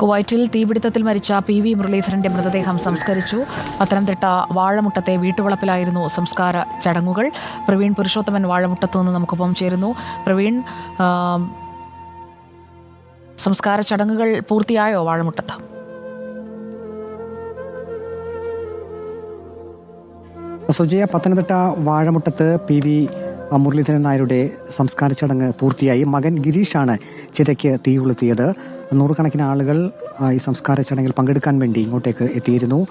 കുവൈറ്റിൽ തീപിടുത്തത്തിൽ മരിച്ച P V മുരളീധരന്റെ മൃതദേഹം സംസ്കരിച്ചു. പത്തനംതിട്ട വാഴമുട്ടത്തെ വീട്ടുവളപ്പിലായിരുന്നു സംസ്കാര ചടങ്ങുകൾ. പ്രവീൺ പുരുഷോത്തമൻ വാഴമുട്ടത്ത് നിന്ന് നമുക്കൊപ്പം ചേരുന്നു. പ്രവീൺ സംസ്കാര ചടങ്ങുകൾ പൂർത്തിയായോ വാഴമുട്ടത്ത്? സുജയ പത്തനംതിട്ട വാഴമുട്ടത്ത് പി വി മുരളീധരൻ നായരുടെ സംസ്കാര ചടങ്ങ് പൂർത്തിയായി. മകൻ ഗിരീഷാണ് ചിതയ്ക്ക് തീ കൊളുത്തിയത്. നൂറുകണക്കിന് ആളുകൾ ഈ സംസ്കാര ചടങ്ങിൽ പങ്കെടുക്കാൻ വേണ്ടി ഇങ്ങോട്ടേക്ക് എത്തിയിരുന്നു.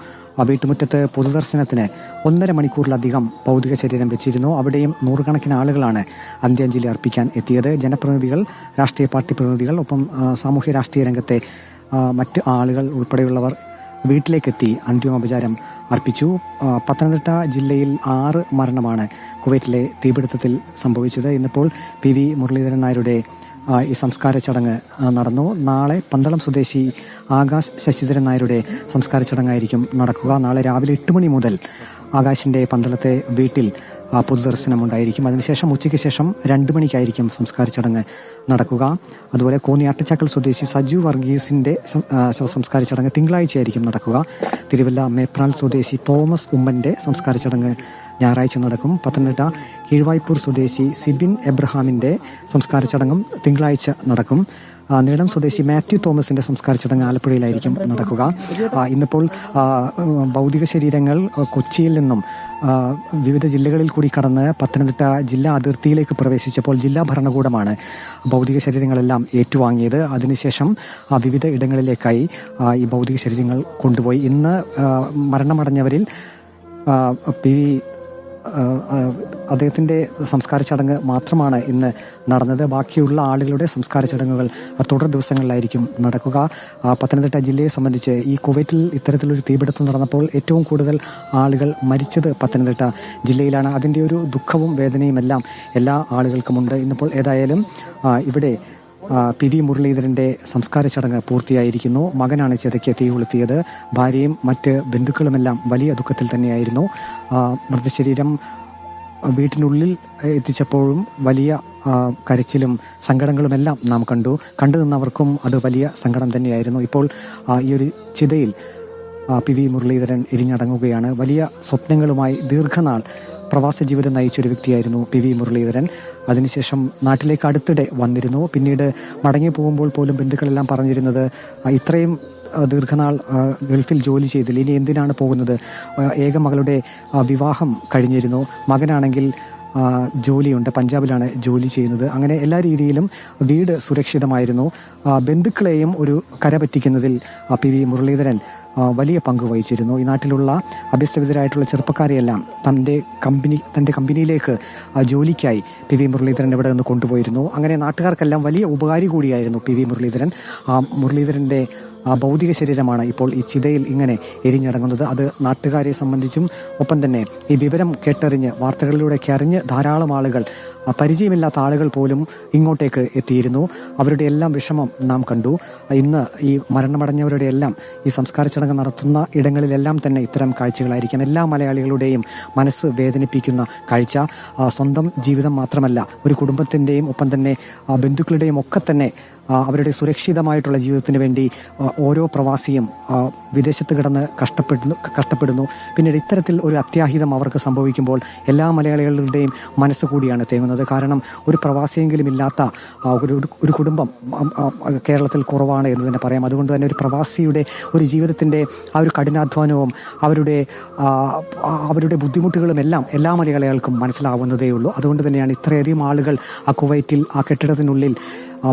വീട്ടുമുറ്റത്ത് പൊതുദർശനത്തിന് ഒന്നര മണിക്കൂറിലധികം ഭൗതിക ശരീരം വെച്ചിരുന്നു. അവിടെയും നൂറുകണക്കിന് ആളുകളാണ് അന്ത്യാഞ്ജലി അർപ്പിക്കാൻ എത്തിയത്. ജനപ്രതിനിധികൾ രാഷ്ട്രീയ പാർട്ടി പ്രതിനിധികൾ ഒപ്പം സാമൂഹ്യ രാഷ്ട്രീയ രംഗത്തെ മറ്റ് ആളുകൾ ഉൾപ്പെടെയുള്ളവർ വീട്ടിലേക്കെത്തി അന്തിമോപചാരം അർപ്പിച്ചു. പത്തനംതിട്ട ജില്ലയിൽ ആറ് മരണമാണ് കുവൈറ്റിലെ തീപിടുത്തത്തിൽ സംഭവിച്ചത്. ഇന്നിപ്പോൾ പി വി മുരളീധരൻ നായരുടെ ഈ സംസ്കാര ചടങ്ങ് നടന്നു. നാളെ പന്തളം സ്വദേശി ആകാശ് ശശിധരൻ നായരുടെ സംസ്കാര ചടങ്ങായിരിക്കും നടക്കുക. നാളെ രാവിലെ എട്ട് മണി മുതൽ ആകാശിന്റെ പന്തളത്തെ വീട്ടിൽ ആ, പൊതുദർശനമുണ്ടായിരിക്കും അതിനുശേഷം ഉച്ചയ്ക്ക് ശേഷം രണ്ട് മണിക്കായിരിക്കും സംസ്കാര ചടങ്ങ് നടക്കുക. അതുപോലെ കോന്നി അട്ടച്ചാക്കൽ സ്വദേശി സജു ആ, ശവസംസ്കാര ചടങ്ങ് തിങ്കളാഴ്ചയായിരിക്കും നടക്കുക. തിരുവല്ല മേപ്രാൽ സ്വദേശി തോമസ് ഉമ്മന്റെ സംസ്കാര ചടങ്ങ് ഞായറാഴ്ച നടക്കും. പത്തനംതിട്ട കീഴ്വായ്പൂർ സ്വദേശി സിബിൻ എബ്രഹാമിന്റെ സംസ്കാര ചടങ്ങും തിങ്കളാഴ്ച നടക്കും. നീളം സ്വദേശി മാത്യു തോമസിന്റെ സംസ്കാര ചടങ്ങ് ആലപ്പുഴയിലായിരിക്കും നടക്കുക. ഇന്നിപ്പോൾ ഭൗതിക ശരീരങ്ങൾ കൊച്ചിയിൽ നിന്നും വിവിധ ജില്ലകളിൽ കൂടി കടന്ന് പത്തനംതിട്ട ജില്ലാ അതിർത്തിയിലേക്ക് പ്രവേശിച്ചപ്പോൾ ജില്ലാ ഭരണകൂടമാണ് ഭൗതിക ശരീരങ്ങളെല്ലാം ഏറ്റുവാങ്ങിയത്. അതിനുശേഷം വിവിധ ഇടങ്ങളിലേക്കായി ഈ ഭൗതിക ശരീരങ്ങൾ കൊണ്ടുപോയി. ഇന്ന് മരണമടഞ്ഞവരിൽ പി വി അദ്ദേഹത്തിന്റെ സംസ്കാര ചടങ്ങ് മാത്രമാണ് ഇന്ന് നടന്നത്. ബാക്കിയുള്ള ആളുകളുടെ സംസ്കാര ചടങ്ങുകൾ തുടർ ദിവസങ്ങളിലായിരിക്കും നടക്കുക. പത്തനംതിട്ട ജില്ലയെ സംബന്ധിച്ച് ഈ കുവൈറ്റിൽ ഇത്തരത്തിലൊരു തീപിടുത്തം നടന്നപ്പോൾ ഏറ്റവും കൂടുതൽ ആളുകൾ മരിച്ചത് പത്തനംതിട്ട ജില്ലയിലാണ്. അതിന്റെ ഒരു ദുഃഖവും വേദനയും എല്ലാം ആളുകൾക്കുമുണ്ട് ഇന്നിപ്പോൾ ഏതായാലും ഇവിടെ പി വി മുരളീധരന്റെ സംസ്കാര ചടങ്ങ് പൂർത്തിയായിരിക്കുന്നു. മകനാണ് ചെതയ്ക്ക് തീ കൊളുത്തിയത്. ഭാര്യയും മറ്റ് ബന്ധുക്കളുമെല്ലാം വലിയ ദുഃഖത്തിൽ തന്നെയായിരുന്നു. മൃതശരീരം വീട്ടിനുള്ളിൽ എത്തിച്ചപ്പോഴും വലിയ കരച്ചിലും സങ്കടങ്ങളുമെല്ലാം നാം കണ്ടു. കണ്ടു നിന്നവർക്കും അത് വലിയ സങ്കടം തന്നെയായിരുന്നു. ഇപ്പോൾ ഈ ഒരു ചിതയിൽ പി വി മുരളീധരൻ എരിഞ്ഞടങ്ങുകയാണ്. വലിയ സ്വപ്നങ്ങളുമായി ദീർഘനാൾ പ്രവാസ ജീവിതം നയിച്ചൊരു വ്യക്തിയായിരുന്നു പി വി മുരളീധരൻ. അതിനുശേഷം നാട്ടിലേക്ക് അടുത്തിടെ വന്നിരുന്നു. പിന്നീട് മടങ്ങി പോകുമ്പോൾ പോലും ബന്ധുക്കളെല്ലാം പറഞ്ഞിരുന്നത് ഇത്രയും ദീർഘനാൾ ഗൾഫിൽ ജോലി ചെയ്തില്ല. ഇനി എന്തിനാണ് പോകുന്നത്? ഏക മകളുടെ വിവാഹം കഴിഞ്ഞിരുന്നു. മകനാണെങ്കിൽ ജോലിയുണ്ട്. പഞ്ചാബിലാണ് ജോലി ചെയ്യുന്നത്. അങ്ങനെ എല്ലാ രീതിയിലും വീട് സുരക്ഷിതമായിരുന്നു. ബന്ധുക്കളെയും ഒരു കരപറ്റിക്കുന്നതിൽ പി വി മുരളീധരൻ വലിയ പങ്ക് വഹിച്ചിരുന്നു. ഈ നാട്ടിലുള്ള അഭ്യസ്തവിതരായിട്ടുള്ള ചെറുപ്പക്കാരെയെല്ലാം തന്റെ കമ്പനി തന്റെ കമ്പനിയിലേക്ക് ജോലിക്കായി പി വി മുരളീധരൻ ഇവിടെ നിന്ന് കൊണ്ടുപോയിരുന്നു. അങ്ങനെ നാട്ടുകാർക്കെല്ലാം വലിയ ഉപകാരി കൂടിയായിരുന്നു പി വി മുരളീധരൻ. ആ മുരളീധരന്റെ ആ ഭൗതിക ശരീരമാണ് ഇപ്പോൾ ഈ ചിതയിൽ ഇങ്ങനെ എരിഞ്ഞടങ്ങുന്നത്. അത് നാട്ടുകാരെ സംബന്ധിച്ചും ഒപ്പം തന്നെ ഈ വിവരം കേട്ടറിഞ്ഞ് വാർത്തകളിലൂടെയൊക്കെ അറിഞ്ഞ് ധാരാളം ആളുകൾ പരിചയമില്ലാത്ത ആളുകൾ പോലും ഇങ്ങോട്ടേക്ക് എത്തിയിരുന്നു. അവരുടെ എല്ലാം വിഷമം നാം കണ്ടു. ഇന്ന് ഈ മരണമടഞ്ഞവരുടെ എല്ലാം ഈ സംസ്കാര ചടങ്ങ് നടത്തുന്ന ഇടങ്ങളിലെല്ലാം തന്നെ ഇത്തരം കാഴ്ചകളായിരിക്കാം എല്ലാ മലയാളികളുടെയും മനസ്സ് വേദനിപ്പിക്കുന്ന കാഴ്ച. സ്വന്തം ജീവിതം മാത്രമല്ല ഒരു കുടുംബത്തിന്റെയും ഒപ്പം തന്നെ ബന്ധുക്കളുടെയും ഒക്കെ തന്നെ അവരുടെ സുരക്ഷിതമായിട്ടുള്ള ജീവിതത്തിന് വേണ്ടി ഓരോ പ്രവാസിയും വിദേശത്ത് കിടന്ന് കഷ്ടപ്പെടുന്നു കഷ്ടപ്പെടുന്നു. പിന്നീട് ഇത്തരത്തിൽ ഒരു അത്യാഹിതം അവർക്ക് സംഭവിക്കുമ്പോൾ എല്ലാ മലയാളികളുടെയും മനസ്സ് കൂടിയാണ് തേങ്ങുന്നത്. കാരണം ഒരു പ്രവാസിയെങ്കിലും ഇല്ലാത്ത ഒരു ഒരു- കുടുംബം കേരളത്തിൽ കുറവാണ് എന്ന് തന്നെ പറയാം. അതുകൊണ്ട് തന്നെ ഒരു പ്രവാസിയുടെ ഒരു ജീവിതത്തിന്റെ ആ ഒരു കഠിനാധ്വാനവും അവരുടെ അവരുടെ ബുദ്ധിമുട്ടുകളും എല്ലാം എല്ലാ മലയാളികൾക്കും മനസ്സിലാവുന്നതേ ഉള്ളൂ അതുകൊണ്ട് തന്നെയാണ് ഇത്രയധികം ആളുകൾ ആ കുവൈറ്റിൽ ആ കെട്ടിടത്തിനുള്ളിൽ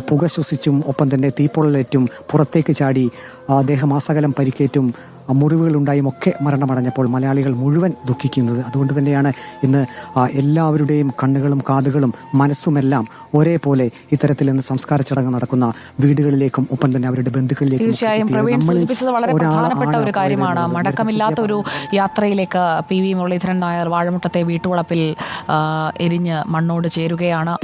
പുക ശ്വസിച്ചും ഒപ്പം തന്നെ തീപ്പൊള്ളലേറ്റും പുറത്തേക്ക് ചാടി ആ, ആസകലം പരിക്കേറ്റും മുറിവുകൾ മുറിവുകളുണ്ടായും ഒക്കെ മരണമടഞ്ഞപ്പോൾ മലയാളികൾ മുഴുവൻ ദുഃഖിക്കുന്നത്. അതുകൊണ്ട് തന്നെയാണ് ഇന്ന് എല്ലാവരുടെയും കണ്ണുകളും കാതുകളും മനസ്സുമെല്ലാം ഒരേപോലെ ഇത്തരത്തിൽ ഇന്ന് സംസ്കാര ചടങ്ങ് നടക്കുന്ന വീടുകളിലേക്കും ഒപ്പം തന്നെ അവരുടെ ബന്ധുക്കളിലേക്കും തീർച്ചയായും സൂചിപ്പിച്ചത് വളരെ പ്രധാനപ്പെട്ട ഒരു കാര്യമാണ്. മടക്കമില്ലാത്ത ഒരു യാത്രയിലേക്ക് പി വി മുരളീധരൻ നായർ വാഴമുട്ടത്തെ വീട്ടുവളപ്പിൽ എരിഞ്ഞ് മണ്ണോട് ചേരുകയാണ്.